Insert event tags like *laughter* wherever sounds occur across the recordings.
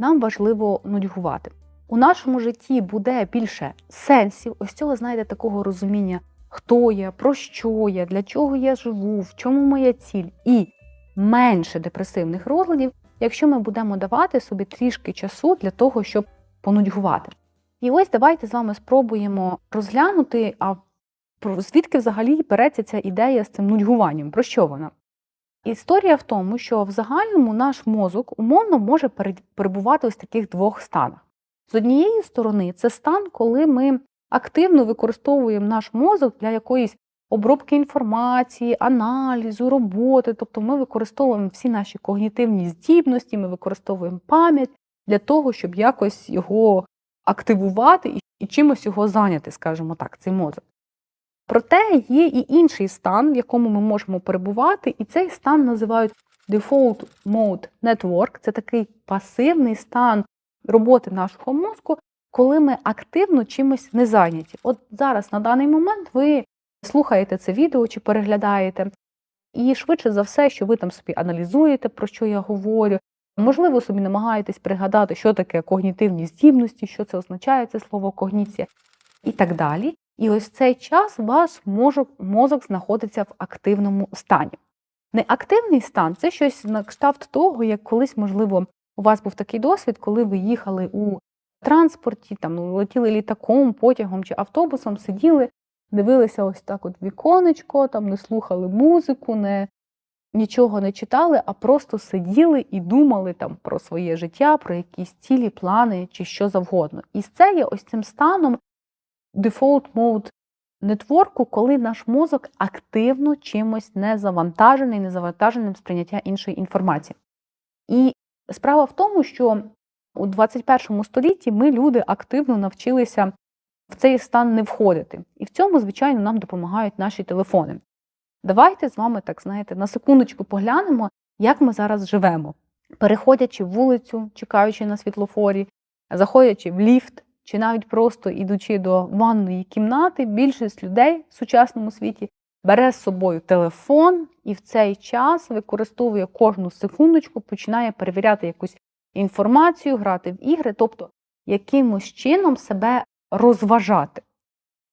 нам важливо нудьгувати. У нашому житті буде більше сенсів, ось цього, знаєте, такого розуміння, хто я, про що я, для чого я живу, в чому моя ціль, і менше депресивних розладів, якщо ми будемо давати собі трішки часу для того, щоб понудьгувати. І ось давайте з вами спробуємо розглянути, а звідки взагалі береться ця ідея з цим нудьгуванням, про що вона? Історія в тому, що в загальному наш мозок умовно може перебувати ось в таких двох станах. З однієї сторони, це стан, коли ми активно використовуємо наш мозок для якоїсь обробки інформації, аналізу, роботи. Тобто ми використовуємо всі наші когнітивні здібності, ми використовуємо пам'ять для того, щоб якось його активувати і чимось його зайняти, скажімо так, цей мозок. Проте є і інший стан, в якому ми можемо перебувати, і цей стан називають Default Mode Network. Це такий пасивний стан роботи нашого мозку, коли ми активно чимось не зайняті. От зараз на даний момент ви слухаєте це відео чи переглядаєте, і швидше за все, що ви там собі аналізуєте, про що я говорю. Можливо, собі намагаєтесь пригадати, що таке когнітивні здібності, що це означає це слово когніція і так далі. І ось в цей час ваш мозок, мозок знаходиться в активному стані. Неактивний стан це щось на кшталт того, як колись, можливо, у вас був такий досвід, коли ви їхали у транспорті, там летіли літаком, потягом чи автобусом, сиділи, дивилися ось так от віконечко, там не слухали музику, не, нічого не читали, а просто сиділи і думали там про своє життя, про якісь цілі, плани чи що завгодно. І це є ось цим станом default mode нетворку, коли наш мозок активно чимось не завантажений, не завантаженим сприйняття іншої інформації. І справа в тому, що у 21 столітті ми, люди, активно навчилися в цей стан не входити. І в цьому, звичайно, нам допомагають наші телефони. Давайте з вами, так знаєте, на секундочку поглянемо, як ми зараз живемо, переходячи вулицю, чекаючи на світлофорі, заходячи в ліфт, чи навіть просто ідучи до ванної кімнати, більшість людей в сучасному світі бере з собою телефон і в цей час використовує кожну секундочку, починає перевіряти якусь інформацію, грати в ігри, тобто якимось чином себе розважати.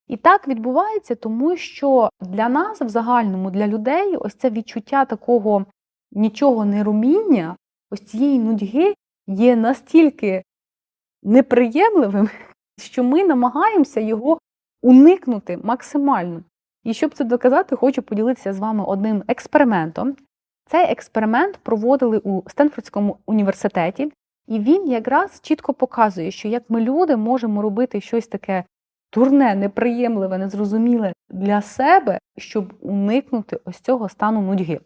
І так відбувається, тому що для нас, в загальному, для людей, ось це відчуття такого нічого не розуміння, ось цієї нудьги є настільки неприємливим, *laughs* що ми намагаємося його уникнути максимально. І щоб це доказати, хочу поділитися з вами одним експериментом. Цей експеримент проводили у Стенфордському університеті, і він якраз чітко показує, що як ми люди можемо робити щось таке турне, неприємливе, незрозуміле для себе, щоб уникнути ось цього стану нудьги.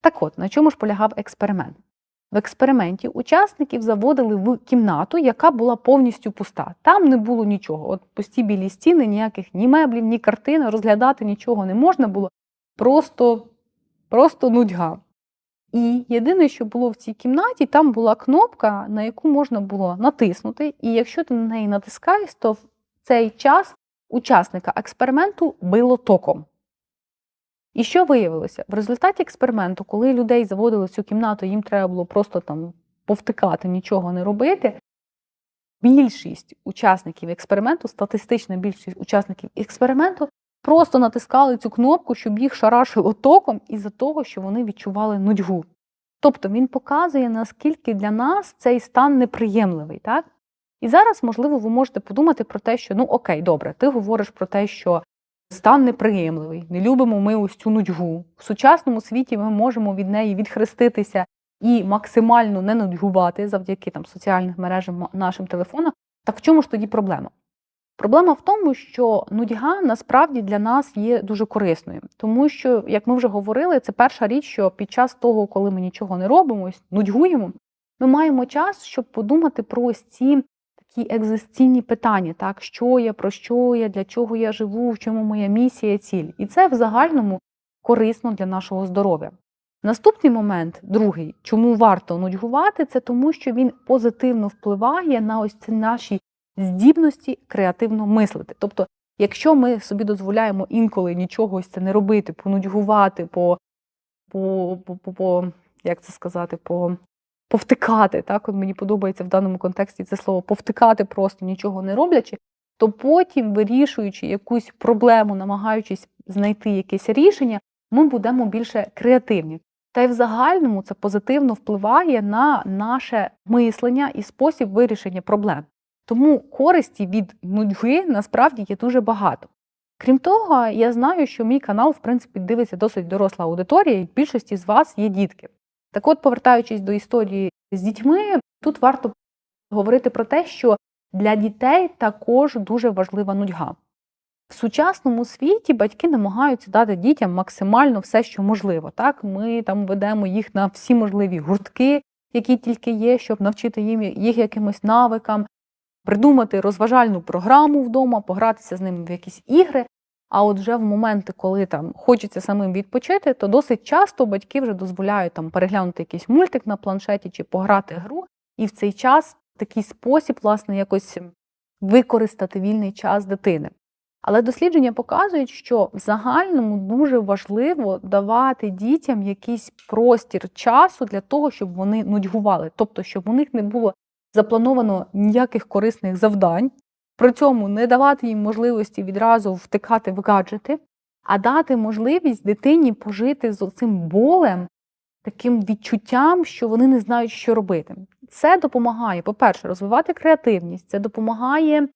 Так от, на чому ж полягав експеримент? В експерименті учасників заводили в кімнату, яка була повністю пуста. Там не було нічого. От пусті білі стіни, ніяких ні меблів, ні картин, розглядати нічого не можна було. Просто, просто нудьга. І єдине, що було в цій кімнаті, там була кнопка, на яку можна було натиснути. І якщо ти на неї натискаєш, то в цей час учасника експерименту било током. І що виявилося? В результаті експерименту, коли людей заводили в цю кімнату, їм треба було просто там повтикати, нічого не робити. Більшість учасників експерименту, статистична більшість учасників експерименту, просто натискали цю кнопку, щоб їх шарашило током, із-за того, що вони відчували нудьгу. Тобто він показує, наскільки для нас цей стан неприємливий. так? І зараз, можливо, ви можете подумати про те, що ну окей, добре, ти говориш про те, що Стан неприємливий, не любимо ми ось цю нудьгу. В сучасному світі ми можемо від неї відхреститися і максимально не нудьгувати завдяки там соціальним мережам нашим телефонам. Так в чому ж тоді проблема? Проблема в тому, що нудьга насправді для нас є дуже корисною, тому що, як ми вже говорили, це перша річ, що під час того, коли ми нічого не робимо, нудьгуємо, ми маємо час, щоб подумати про ось ці такі екзистенційні питання, так, що я, про що я, для чого я живу, в чому моя місія, ціль. І це в загальному корисно для нашого здоров'я. Наступний момент, другий, чому варто нудьгувати, це тому, що він позитивно впливає на ось ці наші здібності креативно мислити. Тобто, якщо ми собі дозволяємо інколи нічого ось це не робити, понудьгувати, по, по, по, по, як це сказати, по повтикати, так мені подобається в даному контексті це слово повтикати просто нічого не роблячи, то потім, вирішуючи якусь проблему, намагаючись знайти якесь рішення, ми будемо більше креативні. Та й в загальному це позитивно впливає на наше мислення і спосіб вирішення проблем. Тому користі від нудьги насправді є дуже багато. Крім того, я знаю, що мій канал, в принципі, дивиться досить доросла аудиторія, і більшості з вас є дітки. Так от, повертаючись до історії з дітьми, тут варто говорити про те, що для дітей також дуже важлива нудьга. В сучасному світі батьки намагаються дати дітям максимально все, що можливо. Так, Ми там ведемо їх на всі можливі гуртки, які тільки є, щоб навчити їм їх якимось навикам, придумати розважальну програму вдома, погратися з ними в якісь ігри. А от вже в моменти, коли там хочеться самим відпочити, то досить часто батьки вже дозволяють там переглянути якийсь мультик на планшеті чи пограти гру, і в цей час такий спосіб, власне, якось використати вільний час дитини. Але дослідження показують, що в загальному дуже важливо давати дітям якийсь простір часу для того, щоб вони нудьгували, тобто, щоб у них не було заплановано ніяких корисних завдань, при цьому не давати їм можливості відразу втикати в гаджети, а дати можливість дитині пожити з цим болем, таким відчуттям, що вони не знають, що робити. Це допомагає, по-перше, розвивати креативність, це допомагає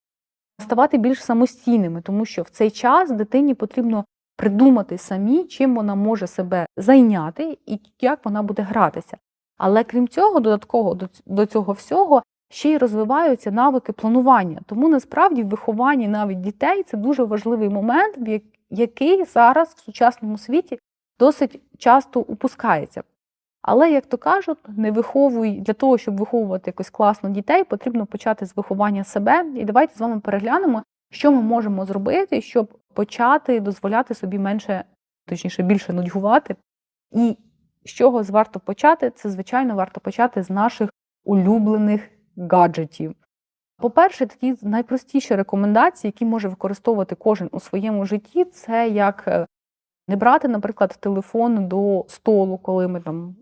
ставати більш самостійними, тому що в цей час дитині потрібно придумати самі, чим вона може себе зайняти і як вона буде гратися. Але крім цього, додатково до цього всього ще й розвиваються навики планування. Тому насправді в вихованні навіть дітей це дуже важливий момент, який зараз в сучасному світі досить часто упускається. Але, як то кажуть, не виховуй для того, щоб виховувати якось класно дітей, потрібно почати з виховання себе. І давайте з вами переглянемо, що ми можемо зробити, щоб почати дозволяти собі менше, точніше, більше нудьгувати. І з чого варто почати, це, звичайно, варто почати з наших улюблених гаджетів. По-перше, такі найпростіші рекомендації, які може використовувати кожен у своєму житті, це як е, не брати, наприклад, телефон до столу, коли ми там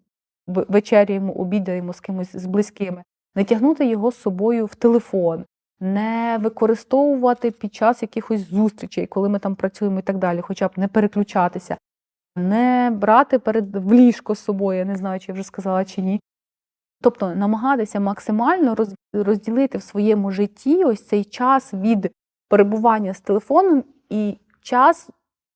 вечеряємо, обідаємо з кимось з близькими, не тягнути його з собою в телефон, не використовувати під час якихось зустрічей, коли ми там працюємо і так далі, хоча б не переключатися, не брати перед в ліжко з собою, я не знаю, чи я вже сказала чи ні. Тобто намагатися максимально розділити в своєму житті ось цей час від перебування з телефоном і час,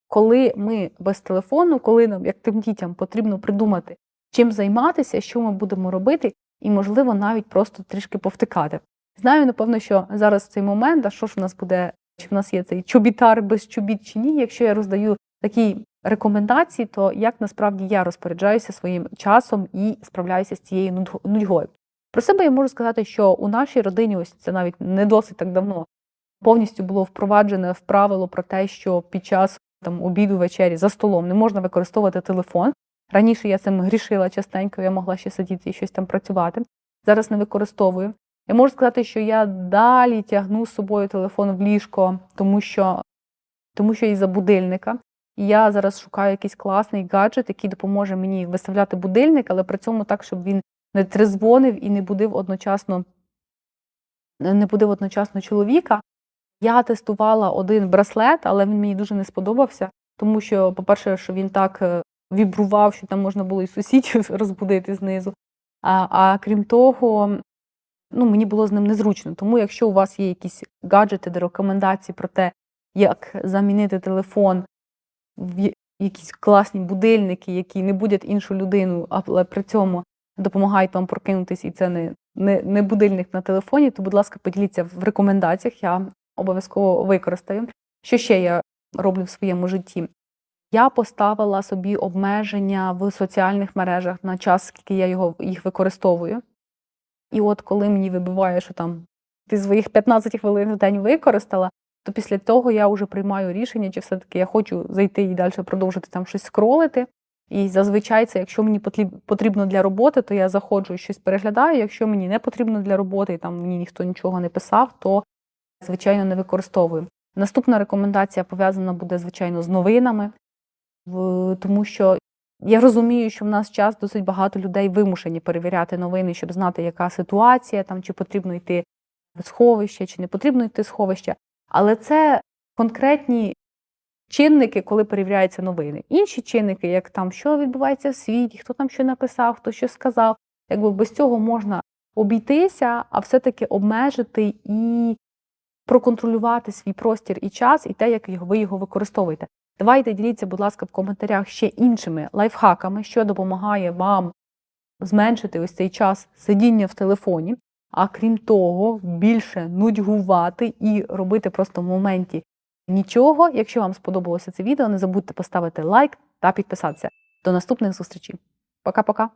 коли ми без телефону, коли нам, як тим дітям, потрібно придумати, чим займатися, що ми будемо робити, і, можливо, навіть просто трішки повтикати. Знаю, напевно, що зараз в цей момент, а що ж в нас буде, чи в нас є цей чобітар без чобіт чи ні, якщо я роздаю такі рекомендації, то як насправді я розпоряджаюся своїм часом і справляюся з цією нудьгою. Про себе я можу сказати, що у нашій родині, ось це навіть не досить так давно, повністю було впроваджене в правило про те, що під час там обіду вечері за столом не можна використовувати телефон. Раніше я цим грішила частенько, я могла ще сидіти і щось там працювати. Зараз не використовую. Я можу сказати, що я далі тягну з собою телефон в ліжко, тому що тому що із за будильника. І я зараз шукаю якийсь класний гаджет, який допоможе мені виставляти будильник, але при цьому так, щоб він не трезвонив і не будив одночасно не будив одночасно чоловіка. Я тестувала один браслет, але він мені дуже не сподобався, тому що, по-перше, що він так е, вібрував, що там можна було і сусідів *laughs* розбудити знизу. А а крім того, ну, мені було з ним незручно. Тому, якщо у вас є якісь гаджети де рекомендації про те, як замінити телефон якісь класні будильники, які не будять іншу людину, але при цьому допомагають вам прокинутися, і це не, не, не будильник на телефоні, то, будь ласка, поділіться в рекомендаціях, я обов'язково використаю. Що ще я роблю в своєму житті? Я поставила собі обмеження в соціальних мережах на час, скільки я його, їх використовую. І от коли мені вибиває, що там ти своїх 15 хвилин в день використала, то після того я вже приймаю рішення, чи все-таки я хочу зайти і далі продовжити там щось скролити. І зазвичай це, якщо мені потрібно для роботи, то я заходжу і щось переглядаю. Якщо мені не потрібно для роботи, і там мені ніхто нічого не писав, то звичайно не використовую. Наступна рекомендація пов'язана буде, звичайно, з новинами, тому що Я розумію, що в нас час досить багато людей вимушені перевіряти новини, щоб знати, яка ситуація, там чи потрібно йти в сховище, чи не потрібно йти в сховище. Але це конкретні чинники, коли перевіряються новини. Інші чинники, як там що відбувається в світі, хто там що написав, хто що сказав, якби без цього можна обійтися, а все-таки обмежити і проконтролювати свій простір і час, і те, як ви його використовуєте. Давайте діліться, будь ласка, в коментарях ще іншими лайфхаками, що допомагає вам зменшити ось цей час сидіння в телефоні, а крім того, більше нудьгувати і робити просто в моменті нічого. Якщо вам сподобалося це відео, не забудьте поставити лайк та підписатися. До наступних зустрічей. Пока-пока!